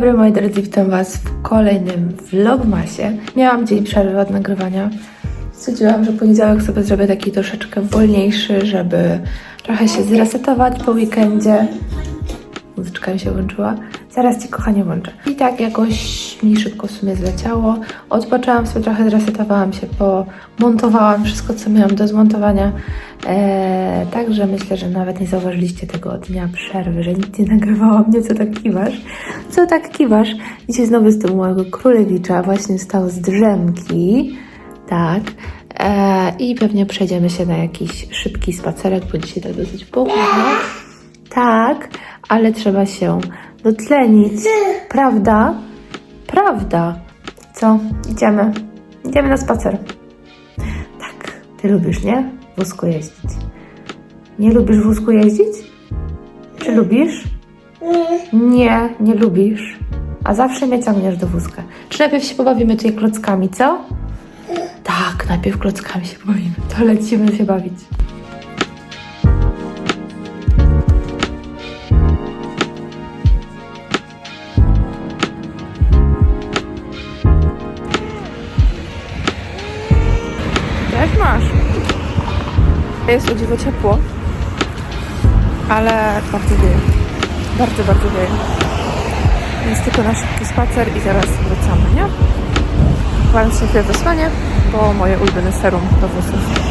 Dobry moi drodzy, witam Was w kolejnym vlogmasie. Miałam dzień przerwy od nagrywania. Stwierdziłam, że poniedziałek sobie zrobię taki troszeczkę wolniejszy, żeby trochę się zresetować po weekendzie. Muzyczka mi się włączyła. Zaraz Ci kochanie włączę. I tak jakoś mi szybko w sumie zleciało. Odpoczęłam sobie trochę, zresetowałam się, pomontowałam wszystko, co miałam do zmontowania. Eee, także myślę, że nawet nie zauważyliście tego dnia przerwy, że nic nie nagrywałam. Nie, co tak kiwasz? Co tak kiwasz? Dzisiaj znowu z tym małego królewicza. Właśnie stał z drzemki. Tak. Eee, I pewnie przejdziemy się na jakiś szybki spacerek, bo dzisiaj tak dosyć pochmurno. Tak, ale trzeba się dotlenić. Prawda? Prawda. Co? Idziemy. Idziemy na spacer. Tak. Ty lubisz, nie? Wózku jeździć. Nie lubisz wózku jeździć? Czy lubisz? Nie, nie lubisz. A zawsze mnie ciągniesz do wózka. Czy najpierw się pobawimy tutaj klockami, co? Tak, najpierw klockami się pobawimy. To lecimy się bawić. Jest o dziwo ciepło, ale bardzo wieje. Bardzo, bardzo wieje. Więc tylko na spacer i zaraz wracamy, nie? Plan się chwilę wysłanie, bo moje ulubione serum do włosów.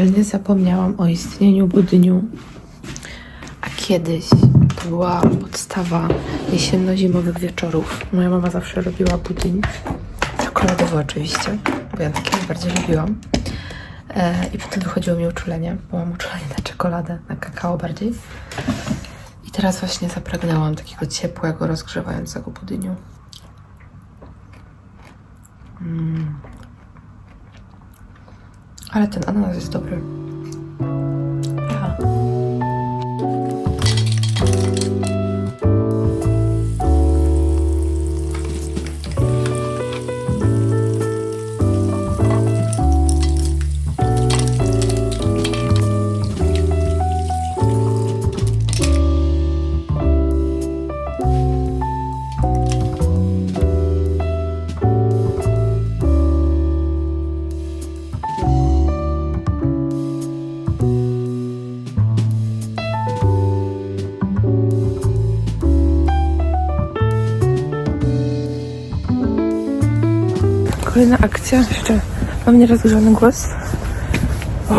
Totalnie zapomniałam o istnieniu budniu. A kiedyś to była podstawa jesienno-zimowych wieczorów. Moja mama zawsze robiła budyń. Czekoladowy oczywiście, bo ja takie najbardziej lubiłam. E, I potem wychodziło mi uczulenie, bo mam uczulenie na czekoladę, na kakao bardziej. I teraz właśnie zapragnęłam takiego ciepłego, rozgrzewającego budyniu. Ale ten ananas jest dobry. Aha. Akcja. Jeszcze mam nierozgrzany głos. O,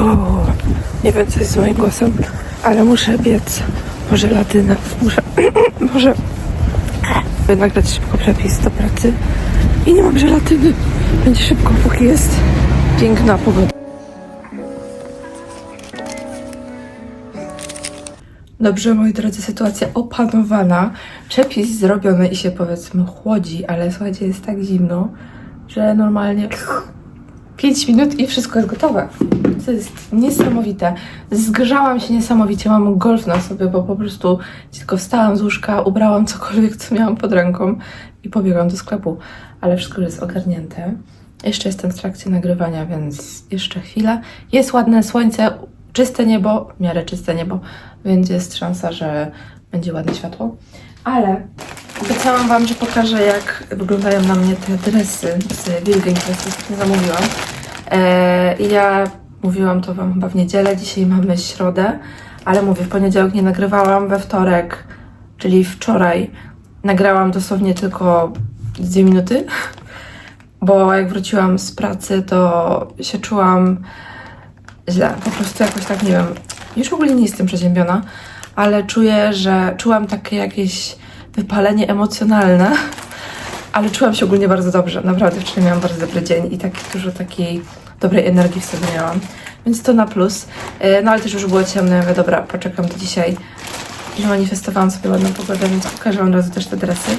nie wiem, co jest z moim głosem, ale muszę biec po żelatynę. Muszę, muszę nagrać szybko przepis do pracy. I nie mam żelatyny. Będzie szybko, póki jest piękna pogoda. Dobrze, moi drodzy, sytuacja opanowana. Przepis zrobiony i się powiedzmy chłodzi, ale słuchajcie, jest tak zimno, że normalnie 5 minut i wszystko jest gotowe. To jest niesamowite. Zgrzałam się niesamowicie, mam golf na sobie, bo po prostu tylko wstałam z łóżka, ubrałam cokolwiek, co miałam pod ręką i pobiegłam do sklepu. Ale wszystko już jest ogarnięte. Jeszcze jestem w trakcie nagrywania, więc jeszcze chwila. Jest ładne słońce, czyste niebo, w miarę czyste niebo, więc jest szansa, że będzie ładne światło. Ale obiecałam Wam, że pokażę, jak wyglądają na mnie te dresy z Wilgeń, które sobie zamówiłam. Eee, ja mówiłam to Wam chyba w niedzielę, dzisiaj mamy środę, ale mówię, w poniedziałek nie nagrywałam, we wtorek, czyli wczoraj, nagrałam dosłownie tylko dwie minuty, bo jak wróciłam z pracy, to się czułam źle. Po prostu jakoś tak, nie wiem, już w ogóle nie jestem przeziębiona, ale czuję, że czułam takie jakieś wypalenie emocjonalne ale czułam się ogólnie bardzo dobrze. Naprawdę wczoraj miałam bardzo dobry dzień i tak dużo takiej dobrej energii w sobie miałam. Więc to na plus. E, No ale też już było ciemno, ja mówię, dobra, poczekam do dzisiaj. Manifestowałam sobie ładną pogodę, więc pokażę wam razu też te dresy.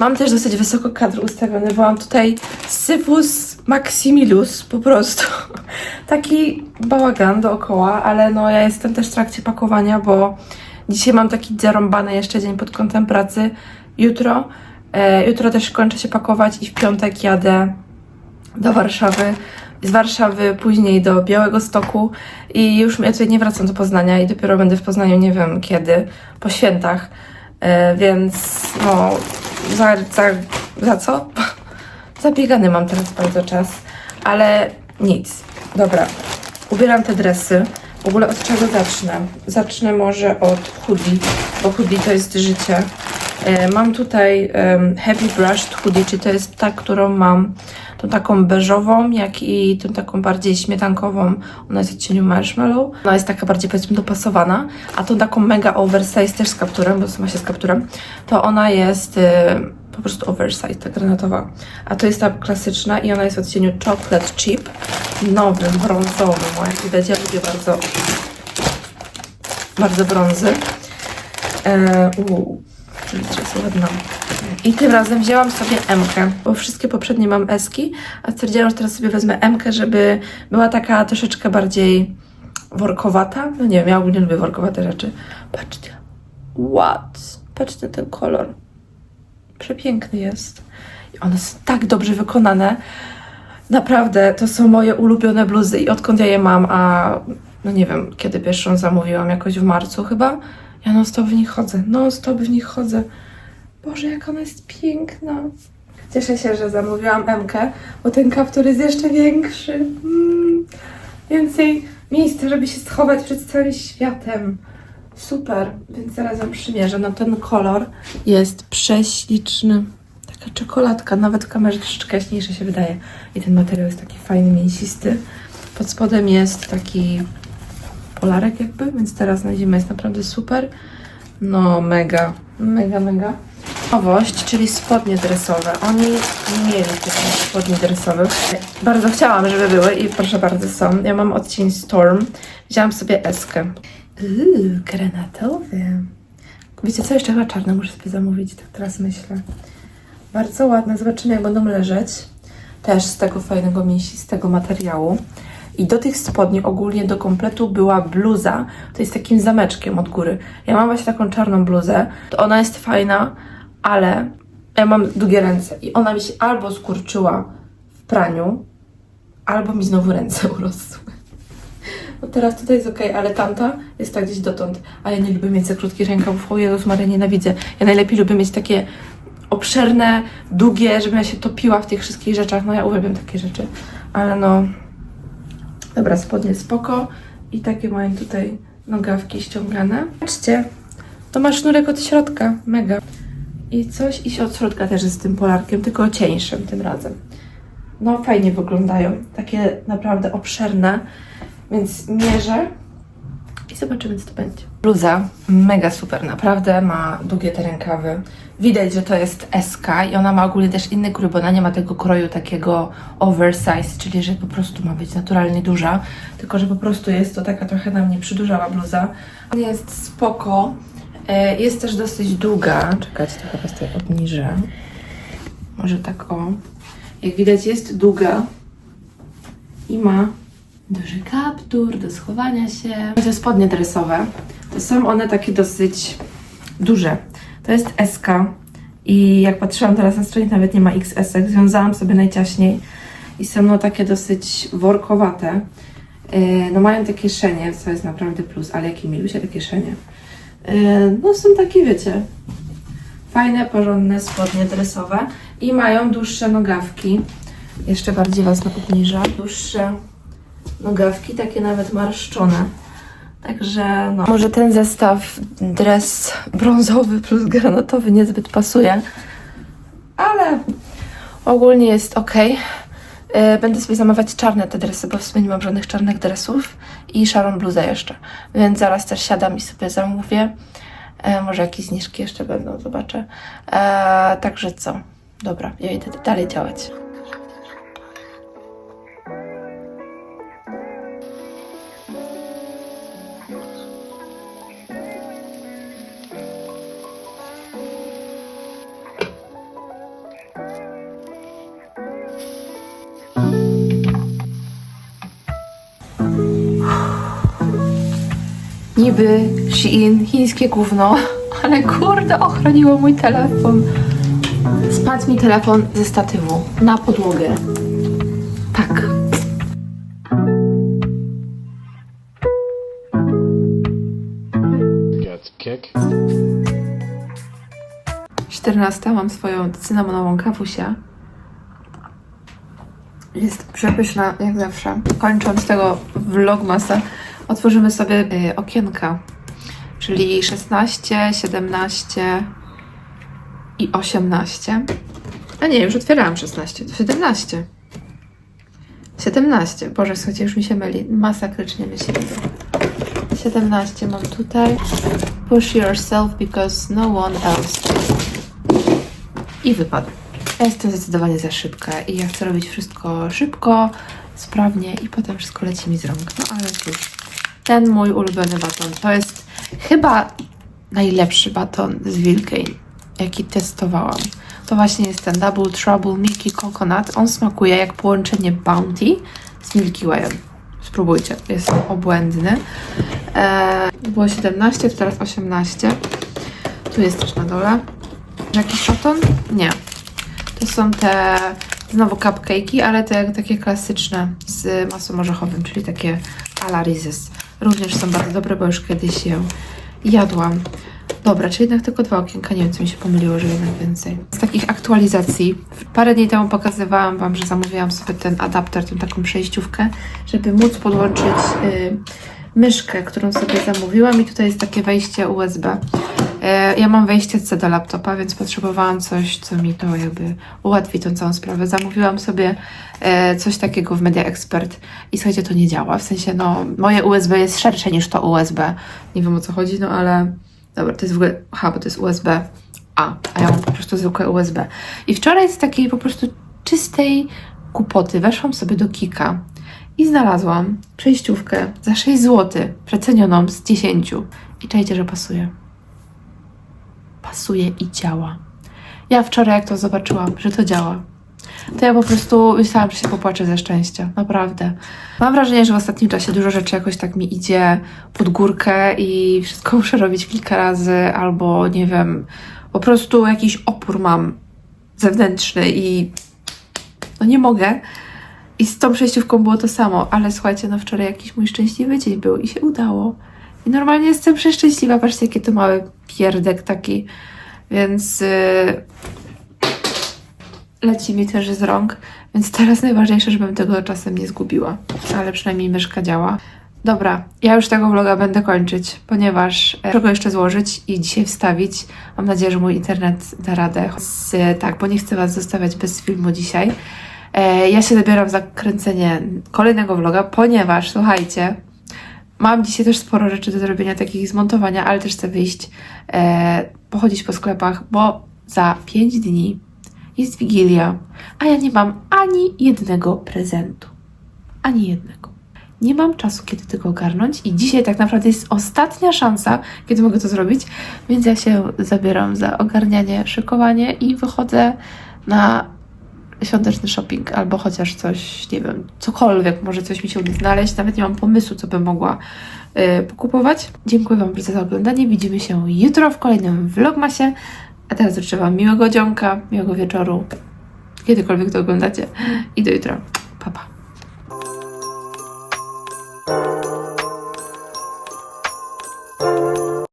Mam też dosyć wysoko kadr ustawiony, bo mam tutaj Syphus Maximilus, po prostu. Taki bałagan dookoła, ale no ja jestem też w trakcie pakowania, bo dzisiaj mam taki zarąbany jeszcze dzień pod kątem pracy. Jutro, e, jutro też kończę się pakować i w piątek jadę do Warszawy. Z Warszawy później do Białego Stoku i już ja tutaj nie wracam do Poznania i dopiero będę w Poznaniu nie wiem kiedy, po świętach. E, więc no, za, za, za co? Zabiegany mam teraz bardzo czas, ale nic. Dobra, ubieram te dresy. W ogóle od czego zacznę? Zacznę może od hoodie, bo hoodie to jest życie. E, Mam tutaj Heavy Brushed Hoodie, czyli to jest ta, którą mam, tą taką beżową, jak i tą taką bardziej śmietankową. Ona jest w cieniu marshmallow. Ona jest taka bardziej powiedzmy dopasowana, a tą taką mega oversize też z kapturem, bo sama się z kapturem, to ona jest e, po prostu oversize, ta granatowa. A to jest ta klasyczna i ona jest w odcieniu Chocolate Chip, nowym, brązowym. Jak widać, ja lubię bardzo, bardzo brązy. E, uu, jest ładna. I tym razem wzięłam sobie M-kę, bo wszystkie poprzednie mam Eski, a stwierdziłam, że teraz sobie wezmę M-kę, żeby była taka troszeczkę bardziej workowata. No nie wiem, ja ogólnie lubię workowate rzeczy. Patrzcie. What? Patrzcie ten kolor. Przepiękny jest. I one są tak dobrze wykonane. Naprawdę, to są moje ulubione bluzy i odkąd ja je mam, a no nie wiem, kiedy pierwszą zamówiłam, jakoś w marcu chyba, ja non stop w nich chodzę, non stop w nich chodzę. Boże, jak ona jest piękna. Cieszę się, że zamówiłam Mkę, bo ten kaptur jest jeszcze większy. Mm, więcej miejsca, żeby się schować przed całym światem. Super, więc zaraz wam przymierzę. No ten kolor jest prześliczny. Taka czekoladka, nawet kamerze troszeczkę jaśniejsze się wydaje. I ten materiał jest taki fajny, mięsisty. Pod spodem jest taki polarek jakby, więc teraz na zimę jest naprawdę super. No mega, mega, mega. Nowość, czyli spodnie dresowe. Oni nie mieli tych spodni dresowych. Bardzo chciałam, żeby były i proszę bardzo są. Ja mam odcień Storm. Wzięłam sobie eskę. Uuu, granatowy. Wiecie co, jeszcze chyba czarne muszę sobie zamówić, tak teraz myślę. Bardzo ładne, zobaczymy jak będą leżeć. Też z tego fajnego mięsistego materiału. I do tych spodni ogólnie do kompletu była bluza. To jest takim zameczkiem od góry. Ja mam właśnie taką czarną bluzę. To ona jest fajna, ale ja mam długie ręce i ona mi się albo skurczyła w praniu, albo mi znowu ręce urosły. No teraz tutaj jest ok, ale tamta jest tak gdzieś dotąd. A ja nie lubię mieć za krótkich rękawów. O Jezus Maria, nienawidzę. Ja najlepiej lubię mieć takie obszerne, długie, żebym ja się topiła w tych wszystkich rzeczach. No ja uwielbiam takie rzeczy. Ale no... Dobra, spodnie spoko. I takie mają tutaj nogawki ściągane. Patrzcie, to ma sznurek od środka. Mega. I coś, i od środka też jest z tym polarkiem, tylko cieńszym tym razem. No fajnie wyglądają. Takie naprawdę obszerne. Więc mierzę i zobaczymy, co to będzie. Bluza, mega super, naprawdę ma długie te rękawy. Widać, że to jest SK i ona ma ogólnie też inny krój, bo ona nie ma tego kroju takiego oversize, czyli że po prostu ma być naturalnie duża, tylko że po prostu jest to taka trochę na mnie przydłużała bluza. Jest spoko, e, jest też dosyć długa. Czekajcie, trochę was tutaj obniżę. Może tak o. Jak widać jest długa i ma duży kaptur do schowania się. Te spodnie dresowe, to są one takie dosyć duże. To jest SK i jak patrzyłam teraz na stronie, nawet nie ma XS, związałam sobie najciaśniej i są no takie dosyć workowate. Yy, No mają te kieszenie, co jest naprawdę plus, ale jakie milusie te kieszenie. Yy, No są takie, wiecie, fajne, porządne spodnie dresowe i mają dłuższe nogawki. Jeszcze bardziej Was obniża. Dłuższe nogawki, takie nawet marszczone. Także no. Może ten zestaw dres brązowy plus granatowy niezbyt pasuje, ale ogólnie jest ok. E, Będę sobie zamawiać czarne te dresy, bo w sumie nie mam żadnych czarnych dresów i szarą bluzę jeszcze. Więc zaraz też siadam i sobie zamówię. E, może jakieś zniżki jeszcze będą, zobaczę. E, także co? Dobra, ja idę dalej działać. Niby Shein, chińskie gówno, ale kurde, ochroniło mój telefon. Spadł mi telefon ze statywu na podłogę. Tak. Kick. 14 mam swoją cynamonową kawusię. Jest przepyszna, jak zawsze. Kończąc tego vlogmasa, otworzymy sobie y, okienka. Czyli 16, 17 i 18. A nie, już otwierałam 16, to 17. 17. Boże, słuchajcie, już mi się myli. Masakrycznie mi się myli. 17 mam tutaj. Push yourself because no one else i wypadł. Ja jestem zdecydowanie za szybka i ja chcę robić wszystko szybko, sprawnie i potem wszystko leci mi z rąk. No ale cóż, ten mój ulubiony baton to jest chyba najlepszy baton z Wilkane, jaki testowałam. To właśnie jest ten Double Trouble Milky Coconut. On smakuje jak połączenie Bounty z Milky Wayem. Spróbujcie, jest obłędny. Eee, było 17, to teraz 18. Tu jest też na dole. Jakiś baton? Nie. To są te znowu cupcake'i, ale te takie klasyczne z masłem orzechowym, czyli takie a la Reese's. Również są bardzo dobre, bo już kiedyś je jadłam. Dobra, czyli jednak tylko dwa okienka. Nie wiem, co mi się pomyliło, że jednak więcej. Z takich aktualizacji. Parę dni temu pokazywałam Wam, że zamówiłam sobie ten adapter, tą taką przejściówkę, żeby móc podłączyć y, myszkę, którą sobie zamówiłam i tutaj jest takie wejście USB. E, Ja mam wejście C do laptopa, więc potrzebowałam coś, co mi to jakby ułatwi tą całą sprawę. Zamówiłam sobie e, coś takiego w Media Expert i słuchajcie, to nie działa. W sensie, no, moje USB jest szersze niż to USB. Nie wiem o co chodzi, no ale dobra, to jest w ogóle, aha, bo to jest USB A, a ja mam po prostu zwykłe USB. I wczoraj z takiej po prostu czystej głupoty weszłam sobie do Kika i znalazłam przejściówkę za 6 zł, przecenioną z 10. I czajcie, że pasuje pasuje i działa. Ja wczoraj, jak to zobaczyłam, że to działa, to ja po prostu myślałam, że się popłaczę ze szczęścia. Naprawdę. Mam wrażenie, że w ostatnim czasie dużo rzeczy jakoś tak mi idzie pod górkę i wszystko muszę robić kilka razy, albo nie wiem, po prostu jakiś opór mam zewnętrzny i no nie mogę. I z tą przejściówką było to samo, ale słuchajcie, no wczoraj jakiś mój szczęśliwy dzień był i się udało. I normalnie jestem przeszczęśliwa. Patrzcie, jaki to mały pierdek taki. Więc yy, leci mi też z rąk. Więc teraz najważniejsze, żebym tego czasem nie zgubiła. Ale przynajmniej myszka działa. Dobra, ja już tego vloga będę kończyć, ponieważ e, muszę go jeszcze złożyć i dzisiaj wstawić. Mam nadzieję, że mój internet da radę. Z, tak, bo nie chcę Was zostawiać bez filmu dzisiaj. E, ja się zabieram za kręcenie kolejnego vloga, ponieważ, słuchajcie, Mam dzisiaj też sporo rzeczy do zrobienia, takich zmontowania, ale też chcę wyjść, e, pochodzić po sklepach, bo za 5 dni jest Wigilia, a ja nie mam ani jednego prezentu. Ani jednego. Nie mam czasu, kiedy tego ogarnąć i dzisiaj tak naprawdę jest ostatnia szansa, kiedy mogę to zrobić, więc ja się zabieram za ogarnianie, szykowanie i wychodzę na świąteczny shopping albo chociaż coś, nie wiem, cokolwiek, może coś mi się uda znaleźć. Nawet nie mam pomysłu, co bym mogła y, pokupować. Dziękuję Wam bardzo za oglądanie. Widzimy się jutro w kolejnym vlogmasie. A teraz życzę Wam miłego dzionka, miłego wieczoru, kiedykolwiek to oglądacie i do jutra. Pa, pa.